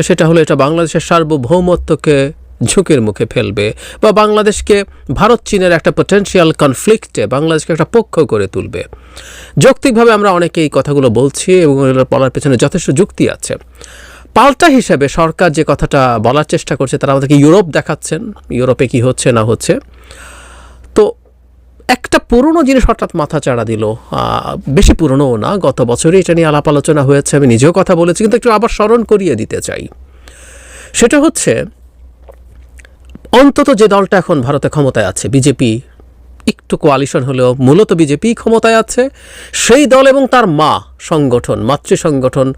সেটা হলো এটা বাংলাদেশের সার্বভৌমত্বকে ঝুঁকির মুখে ফেলবে বা বাংলাদেশকে ভারত চীনের একটা পটেনশিয়াল কনফ্লিক্টে বাংলাদেশকে একটা পক্ষ করে তুলবে। যৌক্তিকভাবে আমরা অনেকে এই কথাগুলো বলছি এবং বলার পেছনে যথেষ্ট যুক্তি আছে। পাল্টা হিসেবে সরকার যে কথাটা বলার চেষ্টা করছে, তারা আমাদেরকে ইউরোপ দেখাচ্ছেন, ইউরোপে কি হচ্ছে না হচ্ছে। একটা পুরনো জিনিস হঠাৎ মাথা চাড়া দিল। বেশি পুরনোও না, গত বছরই এটা নিয়ে আলাপ আলোচনা হয়েছে, আমি নিজেও কথা বলেছি, কিন্তু একটু আবার স্মরণ করিয়ে দিতে চাই। সেটা হচ্ছে, অন্তত যে দলটা এখন ভারতে ক্ষমতায় আছে, বিজেপি, একটু কোয়ালিশন হলেও মূলত বিজেপি ক্ষমতায় আছে, সেই দল এবং তার মা সংগঠন, মাতৃ সংগঠন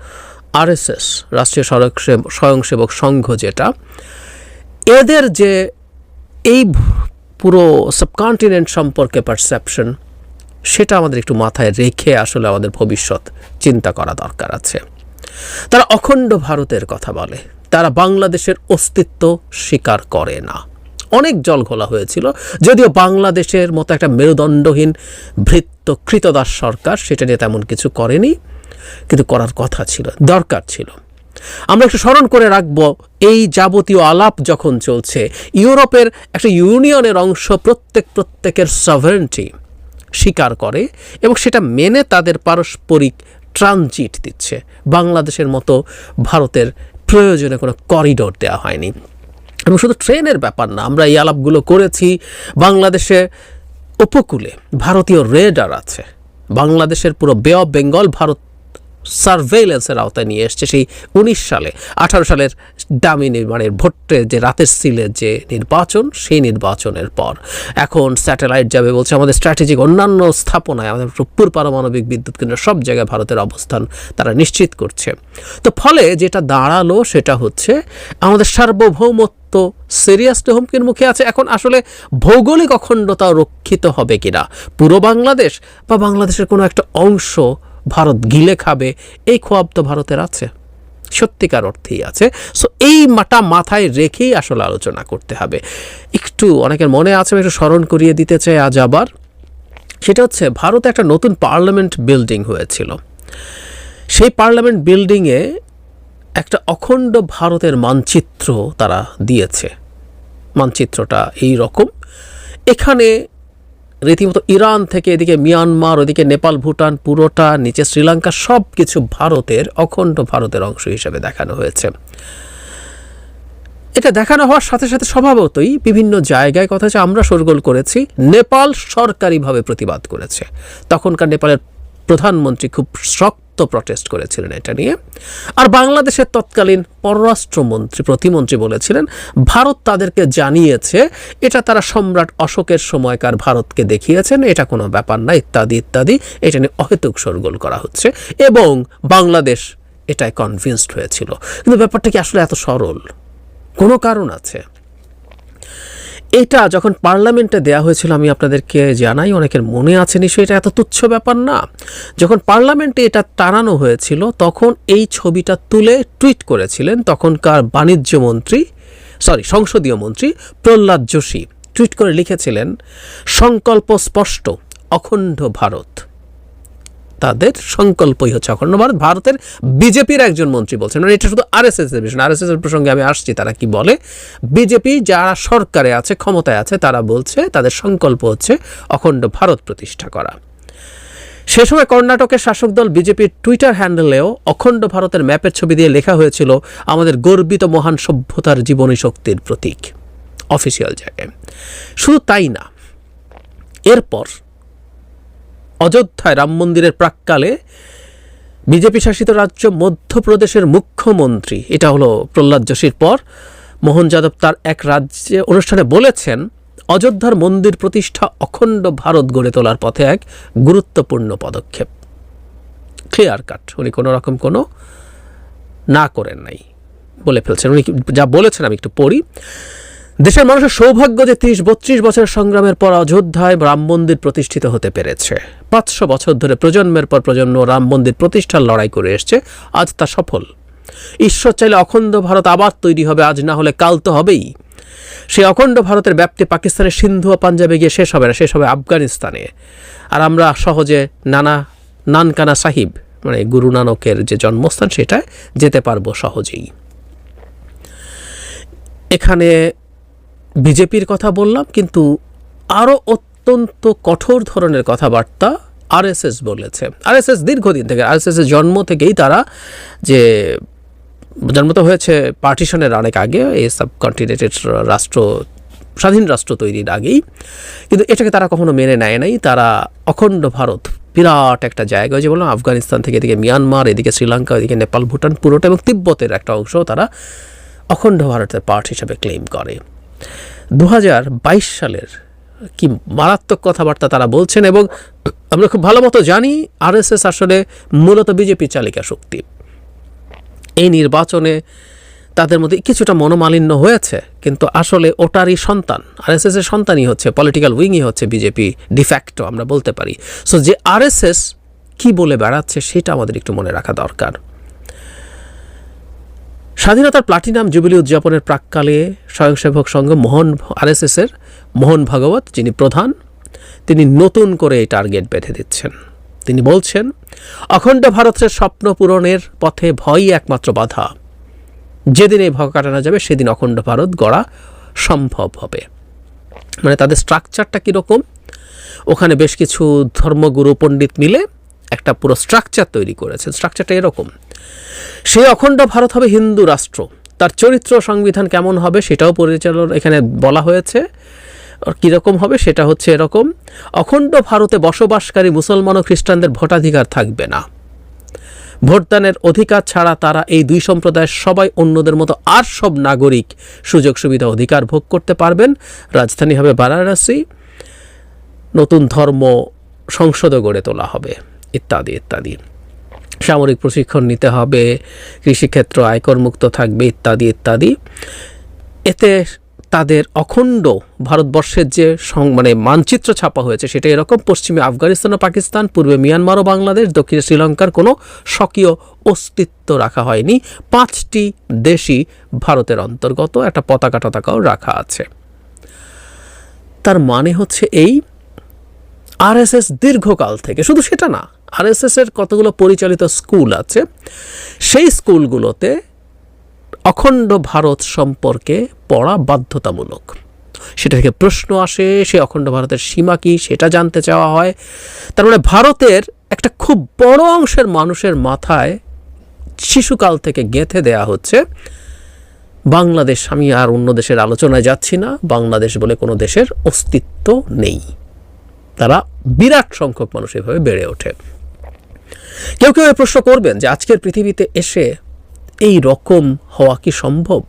আরএসএস রাষ্ট্রীয় স্বয়ংসেব- স্বয়ংসেবক সংঘ যেটা, এদের যে এই পুরো সাবকন্টিনেন্ট সম্পর্কে পারসেপশন সেটা আমাদের একটু মাথায় রেখে আসলে আমাদের ভবিষ্যৎ চিন্তা করা দরকার আছে। তারা অখণ্ড ভারতের কথা বলে। তারা বাংলাদেশের অস্তিত্ব স্বীকার করে না। অনেক জল ঘোলা হয়েছিল, যদিও বাংলাদেশের মতো একটা মেরুদণ্ডহীন ভৃত্য কৃতদাস সরকার সেটা নিয়ে তেমন কিছু করেনি, কিন্তু করার কথা ছিল, দরকার ছিল। আমরা একটু স্মরণ করে রাখব এই যাবতীয় আলাপ যখন চলছে, ইউরোপের একটা ইউনিয়নের অংশ প্রত্যেক প্রত্যেকের সভারেন্টি স্বীকার করে এবং সেটা মেনে তাদের পারস্পরিক ট্রানজিট দিচ্ছে। বাংলাদেশের মতো ভারতের প্রয়োজনে কোনো করিডোর দেওয়া হয়নি। এবং শুধু ট্রেনের ব্যাপার না, আমরা এই আলাপগুলো করেছি, বাংলাদেশে উপকূলে ভারতীয় রেডার আছে। বাংলাদেশের পুরো বে অফ বেঙ্গল ভারত সার্ভেইলেন্সের আওতায় নিয়ে এসছে সেই উনিশ সালে। আঠারো সালের দামি নির্মাণের ভোটে যে রাতের সিলের যে নির্বাচন, সেই নির্বাচনের পর। এখন স্যাটেলাইট যাবে বলছে আমাদের স্ট্র্যাটেজিক অন্যান্য স্থাপনায়, আমাদের রূপপুর পারমাণবিক বিদ্যুৎ কেন্দ্র সব জায়গায় ভারতের অবস্থান তারা নিশ্চিত করছে। তো ফলে যেটা দাঁড়াল সেটা হচ্ছে আমাদের সার্বভৌমত্ব সিরিয়াসলি হুমকির মুখে আছে। এখন আসলে ভৌগোলিক অখণ্ডতা রক্ষিত হবে কিনা? পুরো বাংলাদেশ বা বাংলাদেশের কোনো একটা অংশ ভারত গিলে খাবে, এই খোয়াব তো ভারতের আছে। সত্যিকার অর্থেই আছে। সো এই মাটা মাথায় রেখেই আসলে আলোচনা করতে হবে। একটু অনেকের মনে আছে একটু স্মরণ করিয়ে দিতে চাই আজ আবার। সেটা হচ্ছে, ভারতে একটা নতুন পার্লামেন্ট বিল্ডিং হয়েছিল। সেই পার্লামেন্ট বিল্ডিংয়ে একটা অখণ্ড ভারতের মানচিত্র তারা দিয়েছে। মানচিত্রটা এই রকম। এখানে রীতিমতো ইরান থেকে এদিকে মিয়ানমার, ওদিকে নেপাল, ভুটান, পুরোটা, নিচে শ্রীলঙ্কা সব কিছু ভারতের, অখণ্ড ভারতের অংশ হিসেবে দেখানো হয়েছে। এটা দেখানো হওয়ার সাথে সাথে স্বভাবতই বিভিন্ন জায়গায়, কথা হচ্ছে আমরা সরগোল করেছি, নেপাল সরকারিভাবে প্রতিবাদ করেছে। তখনকার নেপালের প্রধানমন্ত্রী খুব শক্ত প্রটেস্ট করেছিলেন এটা নিয়ে। আর বাংলাদেশের তৎকালীন পররাষ্ট্রমন্ত্রী, প্রতিমন্ত্রী বলেছিলেন, ভারত তাদেরকে জানিয়েছে, এটা তারা সম্রাট অশোকের সময়কার ভারতকে দেখিয়েছেন, এটা কোনো ব্যাপার না, ইত্যাদি ইত্যাদি। এটা নিয়ে অহেতুক সরগোল করা হচ্ছে। এবং বাংলাদেশ এটাই কনভিন্সড হয়েছিল। কিন্তু ব্যাপারটা কি আসলে এত সরল? কোনো কারণ আছে? এটা যখন পার্লামেন্টে দেয়া হয়েছিল, আমি আপনাদেরকে জানাই, অনেকের মনে আছে নিশ্চয়ই এটা এত তুচ্ছ ব্যাপার না। যখন পার্লামেন্টে এটা টানানো হয়েছিল, তখন এই ছবিটা তুলে টুইট করেছিলেন তখনকার বাণিজ্য মন্ত্রী, সরি, সংসদীয় মন্ত্রী প্রহ্লাদ যোশী। টুইট করে লিখেছিলেন, সংকল্প স্পষ্ট, অখণ্ড ভারত। তাদের সংকল্পই হচ্ছে অখণ্ড ভারত। ভারতের বিজেপির একজন মন্ত্রী বলছেন মানে এটা শুধু আরএসএস এর বিষয় আরএসএস এর প্রসঙ্গে আমি আসছি, তারা কি বলে? বিজেপি যারা সরকারে আছে, ক্ষমতায় আছে, তারা বলছে তাদের সংকল্প হচ্ছে অখণ্ড ভারত প্রতিষ্ঠা করা। সে সময় কর্ণাটকের শাসক দল বিজেপির টুইটার হ্যান্ডেলেও অখণ্ড ভারতের ম্যাপের ছবি দিয়ে লেখা হয়েছিল, আমাদের গর্বিত মহান সভ্যতার জীবনী শক্তির প্রতীক। অফিসিয়াল জায়গায়। শুধু তাই না, এরপর অযোধ্যায় রাম মন্দিরের প্রাককালে বিজেপি শাসিত রাজ্য মধ্যপ্রদেশের মুখ্যমন্ত্রী, এটা হলো প্রহ্লাদ যোশীর পর, মোহন যাদব তার এক রাজ্যে অনুষ্ঠানে বলেছেন, অযোধ্যার মন্দির প্রতিষ্ঠা অখণ্ড ভারত গড়ে তোলার পথে এক গুরুত্বপূর্ণ পদক্ষেপ। ক্লিয়ার কাট উনি কোনো রকম কোনো না করেন নাই বলে ফেলছেন। উনি যা বলেছেন আমি একটু পড়ি। দেশের মানুষের সৌভাগ্য যে ত্রিশ বত্রিশ বছর সংগ্রামের পর অযোধ্যায় রাম মন্দির প্রতিষ্ঠিত হতে পেরেছে। পাঁচশো বছর ধরে প্রজন্মের পর প্রজন্ম রাম মন্দির প্রতিষ্ঠার লড়াই করে এসছে। আজ তা সফল। ঈশ্বর চাইলে অখণ্ড ভারত আবার তৈরি হবে, আজ না হলে কাল তো হবেই। সেই অখণ্ড ভারতের ব্যাপ্তি পাকিস্তানের সিন্ধু ও পাঞ্জাবে গিয়ে শেষ হবে না, শেষ হবে আফগানিস্তানে। আর আমরা সহজে নানা নানকানা সাহিব মানে গুরু নানকের যে জন্মস্থান, সেটায় যেতে পারব সহজেই। এখানে বিজেপির কথা বললাম, কিন্তু আরও অত্যন্ত কঠোর ধরনের কথাবার্তা আরএসএস বলেছে। আরএসএস দীর্ঘদিন থেকে, আরএসএস এর জন্ম থেকেই তারা যে জন্ম তো হয়েছে পার্টিশনের অনেক আগে, এই সাবকন্টিনেন্টের রাষ্ট্র, স্বাধীন রাষ্ট্র তৈরির আগেই। কিন্তু এটাকে তারা কখনো মেনে নেয় নাই। তারা অখণ্ড ভারত, বিরাট একটা জায়গা যে বললাম, আফগানিস্তান থেকে এদিকে মিয়ানমার, এদিকে শ্রীলঙ্কা এদিকে নেপাল, ভুটান, পুরোটা এবং তিব্বতের একটা অংশ তারা অখণ্ড ভারতের পার্ট হিসাবে ক্লেম করে। দু হাজার বাইশ সালের কি মারাত্মক কথাবার্তা তারা বলছেন এবং আমরা খুব ভালো মতো জানি আরএসএস আসলে মূলত বিজেপি চালিকা শক্তি। এই নির্বাচনে তাদের মধ্যে কিছুটা মনোমালিন্য হয়েছে, কিন্তু আসলে ওটারই সন্তান, আরএসএস এর সন্তানই হচ্ছে পলিটিক্যাল উইংই হচ্ছে বিজেপি ডিফ্যাক্টো আমরা বলতে পারি। সো যে আরএসএস কি বলে বেড়াচ্ছে সেটা আমাদের একটু মনে রাখা দরকার। স্বাধীনতার প্লাটিনাম জুবিলি উদযাপনের প্রাককালে স্বয়ংসেবক সংঘ মোহন আরএসএস এর মোহন ভাগবত, যিনি প্রধান, তিনি নতুন করে এই টার্গেট বেঁধে দিচ্ছেন। তিনি বলছেন, অখণ্ড ভারতের স্বপ্ন পূরণের পথে ভয়ই একমাত্র বাধা। যেদিন এই ভয় কাটানো যাবে, সেদিন অখণ্ড ভারত গড়া সম্ভব হবে। মানে তাদের স্ট্রাকচারটা কীরকম? ওখানে বেশ কিছু ধর্মগুরু, পণ্ডিত মিলে একটা পুরো স্ট্রাকচার তৈরি করেছেন স্ট্রাকচারটা এরকম। সেই অখণ্ড ভারত হবে হিন্দু রাষ্ট্র। তার চরিত্র সংবিধান কেমন হবে সেটাও পরিচালন এখানে বলা হয়েছে। কীরকম হবে সেটা হচ্ছে এরকম, অখণ্ড ভারতে বসবাসকারী মুসলমান ও খ্রিস্টানদের ভোটাধিকার থাকবে না। ভোটদানের অধিকার ছাড়া তারা এই দুই সম্প্রদায়ের সবাই অন্যদের মতো আর সব নাগরিক সুযোগ সুবিধা অধিকার ভোগ করতে পারবেন। রাজধানী হবে বারাণসী। নতুন ধর্ম সংসদও গড়ে তোলা হবে। ইত্যাদি ইত্যাদি। সামরিক প্রশিক্ষণ নিতে হবে, কৃষিক্ষেত্র আয়কর মুক্ত থাকবে, ইত্যাদি ইত্যাদি। এতে তাদের অখণ্ড ভারতবর্ষের যে মানে মানচিত্র ছাপা হয়েছে, সেটা এরকম। পশ্চিমে আফগানিস্তান ও পাকিস্তান, পূর্বে মিয়ানমার ও বাংলাদেশ, দক্ষিণে শ্রীলঙ্কার কোনো স্বকীয় অস্তিত্ব রাখা হয়নি। পাঁচটি দেশই ভারতের অন্তর্গত, একটা পতাকা টতাকাও রাখা আছে। তার মানে হচ্ছে এই আরএসএস দীর্ঘকাল থেকে, শুধু সেটা না আরএসএস এর কতগুলো পরিচালিত স্কুল আছে, সেই স্কুলগুলোতে অখণ্ড ভারত সম্পর্কে পড়া বাধ্যতামূলক। সেটা থেকে প্রশ্ন আসে, সে অখণ্ড ভারতের সীমা কি, সেটা জানতে চাওয়া হয়। তার মানে ভারতের একটা খুব বড় অংশের মানুষের মাথায় শিশুকাল থেকে গেঁথে দেয়া হচ্ছে। বাংলাদেশ, আমি আর অন্য দেশের আলোচনায় যাচ্ছি না, বাংলাদেশ বলে কোনো দেশের অস্তিত্ব নেই। তারা বিরাট সংখ্যক মানুষ এভাবে বেড়ে ওঠে। কেউ কেউ এই প্রশ্ন করবেন যে আজকের পৃথিবীতে এসে এই রকম হওয়া কি সম্ভব?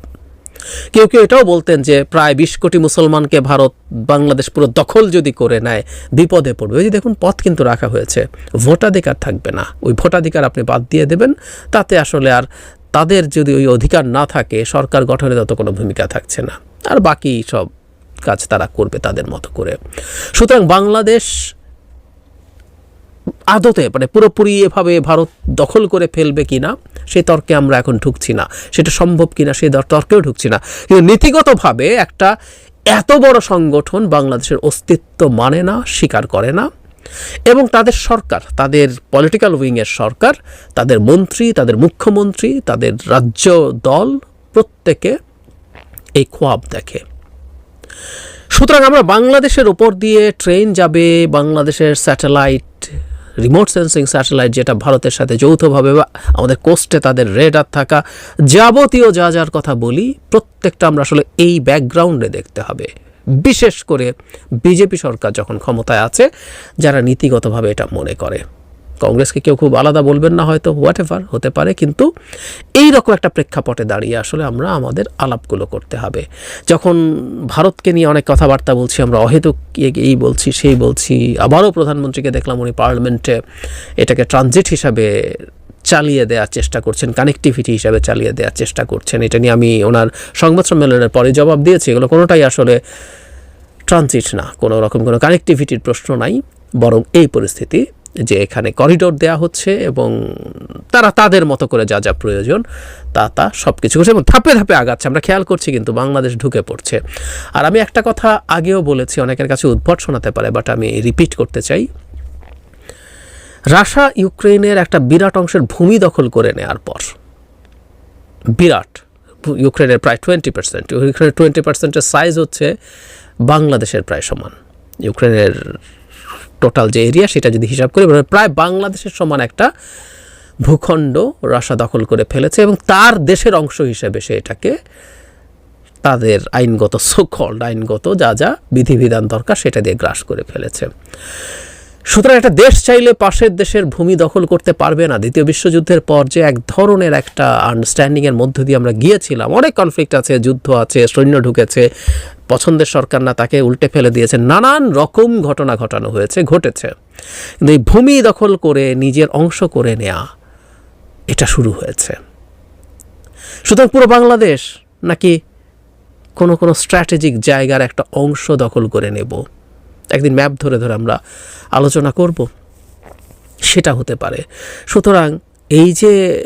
কেউ কেউ এটাও বলতেন যে প্রায় বিশ কোটি মুসলমানকে ভারত, বাংলাদেশ পুরো দখল যদি করে নেয়, বিপদে পড়বে। ওই যে দেখুন, পথ কিন্তু রাখা হয়েছে। ভোটাধিকার থাকবে না। ওই ভোটাধিকার আপনি বাদ দিয়ে দেবেন। তাতে আসলে আর তাদের যদি ওই অধিকার না থাকে, সরকার গঠনে তত কোনো ভূমিকা থাকছে না। আর বাকি সব কাজ তারা করবে তাদের মতো করে। সুতরাং বাংলাদেশ আদতে মানে পুরোপুরি এভাবে ভারত দখল করে ফেলবে কিনা, সে তর্কে আমরা এখন ঢুকছি না। সেটা সম্ভব কিনা সেই দর- তর্কেও ঢুকছি না। কিন্তু নীতিগতভাবে একটা এত বড় সংগঠন বাংলাদেশের অস্তিত্ব মানে না, স্বীকার করে না। এবং তাদের সরকার, তাদের পলিটিক্যাল উইংয়ের সরকার, তাদের মন্ত্রী, তাদের মুখ্যমন্ত্রী, তাদের রাজ্য দল প্রত্যেকে এই খোয়াব দেখে। সুতরাং আমরা বাংলাদেশের ওপর দিয়ে ট্রেন যাবে, বাংলাদেশের স্যাটেলাইট রিমোট সেন্সিং স্যাটেলাইট যেটা ভারতের সাথে যৌথভাবে বা আমাদের কোস্টে তাদের রেডার থাকা যাবতীয় যা যার কথা বলি, প্রত্যেকটা আমরা আসলে এই ব্যাকগ্রাউন্ডে দেখতে হবে। বিশেষ করে বিজেপি সরকার যখন ক্ষমতায় আছে, যারা নীতিগতভাবে এটা মনে করে। কংগ্রেসকে কেউ খুব আলাদা বলবেন না হয়তো হোয়াট এভার হতে পারে, কিন্তু এই রকম একটা প্রেক্ষাপটে দাঁড়িয়ে আসলে আমরা আমাদের আলাপগুলো করতে হবে। যখন ভারতকে নিয়ে অনেক কথাবার্তা বলছি, আমরা অহেতুক এই বলছি, সেই বলছি, আবারও প্রধানমন্ত্রীকে দেখলাম উনি পার্লামেন্টে এটাকে ট্রানজিট হিসাবে চালিয়ে দেওয়ার চেষ্টা করছেন কানেক্টিভিটি হিসাবে চালিয়ে দেওয়ার চেষ্টা করছেন। এটা নিয়ে আমি ওনার সংবাদ সম্মেলনের পরে জবাব দিয়েছি, এগুলো কোনোটাই আসলে ট্রানজিট না, কোনো রকম কোনো কানেক্টিভিটির প্রশ্ন নাই, বরং এই পরিস্থিতি যে এখানে করিডোর দেয়া হচ্ছে এবং তারা তাদের মতো করে যা যা প্রয়োজন তা তা সব কিছু করছে এবং ধাপে ধাপে আগাচ্ছে। আমরা খেয়াল করছি কিন্তু বাংলাদেশ ঢুকে পড়ছে। আর আমি একটা কথা আগেও বলেছি, অনেকের কাছে উদ্ভট শোনাতে পারে বাট আমি রিপিট করতে চাই। রাশা ইউক্রেনের একটা বিরাট অংশের ভূমি দখল করে নেওয়ার পর, বিরাট ইউক্রেনের প্রায় টোয়েন্টি পার্সেন্ট ইউক্রেনের টোয়েন্টি পার্সেন্টের সাইজ হচ্ছে বাংলাদেশের প্রায় সমান। ইউক্রেনের টোটাল যে এরিয়া সেটা যদি হিসাব করি প্রায় বাংলাদেশের সমান একটা ভূখণ্ড রাশা দখল করে ফেলেছে এবং তার দেশের অংশ হিসেবে সে এটাকে তাদের আইনগত সোকল্ড আইনগত যা যা বিধিবিধান দরকার সেটা দিয়ে গ্রাস করে ফেলেছে। সুতরাং একটা দেশ চাইলে পাশের দেশের ভূমি দখল করতে পারবে না। দ্বিতীয় বিশ্বযুদ্ধের পর যে এক ধরনের একটা আন্ডারস্ট্যান্ডিংয়ের মধ্য দিয়ে আমরা গিয়েছিলাম, অনেক কনফ্লিক্ট আছে, যুদ্ধ আছে, সৈন্য ঢুকেছে পছন্দের সরকার না, তাকে উল্টে ফেলে দিয়েছে। নানান রকম ঘটনা ঘটানো হয়েছে, ঘটেছে। কিন্তু এই ভূমি দখল করে, নিজের অংশ করে নেয়া, এটা শুরু হয়েছে। সুতরাং পুরো বাংলাদেশ নাকি কোনো কোনো স্ট্র্যাটেজিক জায়গার একটা অংশ দখল করে নেব। একদিন ম্যাপ ধরে ধরে আমরা আলোচনা করব। সেটা হতে পারে। সুতরাং এই যে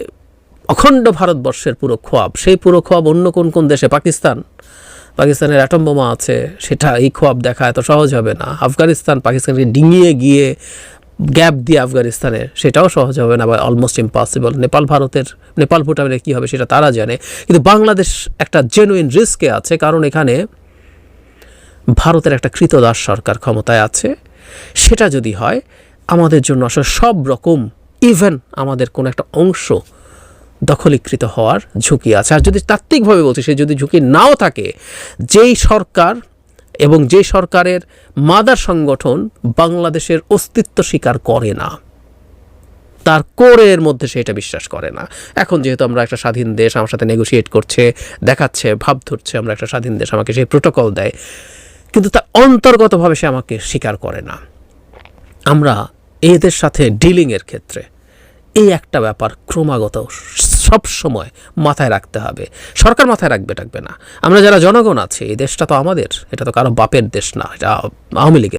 অখণ্ড ভারতবর্ষের পুরো খোয়াব, সেই পুরো খোয়াব অন্য কোন কোন দেশে? পাকিস্তান? পাকিস্তানের অ্যাটম বোমা আছে, সেটা এই খোয়াব দেখা এত সহজ হবে না। আফগানিস্তান পাকিস্তানকে ডিঙিয়ে গিয়ে গ্যাপ দিয়ে আফগানিস্তানের সেটাও সহজ হবে না বা অলমোস্ট ইম্পসিবল নেপাল ভারতের, নেপাল ভুটানের কী হবে সেটা তারা জানে। কিন্তু বাংলাদেশ একটা জেনুইন রিস্কে আছে, কারণ এখানে ভারতের একটা কৃতদাস সরকার ক্ষমতায় আছে। সেটা যদি হয়, আমাদের জন্য আসলে সব রকম ইভেন আমাদের কোনো একটা অংশ দখলীকৃত হওয়ার ঝুঁকি আছে। আর যদি তাত্ত্বিকভাবে বলছি, সে যদি ঝুঁকি নাও থাকে, যেই সরকার এবং যেই সরকারের মাদার সংগঠন বাংলাদেশের অস্তিত্ব স্বীকার করে না, তার কোরের মধ্যে সে এটা বিশ্বাস করে না। এখন যেহেতু আমরা একটা স্বাধীন দেশ, আমার সাথে নেগোশিয়েট করছে, দেখাচ্ছে, ভাব ধরছে, আমরা একটা স্বাধীন দেশ, আমাকে সেই প্রোটোকল দেয়, কিন্তু তার অন্তর্গতভাবে সে আমাকে স্বীকার করে না। আমরা এদের সাথে ডিলিংয়ের ক্ষেত্রে এই একটা ব্যাপার ক্রমাগত সব সময় মাথায় রাখতে হবে। সরকার মাথায় রাখবে রাখবে না। আমরা যারা জনগণ আছি, এই দেশটা তো আমাদের, এটা তো কারও বাপের দেশ না, এটা আওয়ামী লীগের।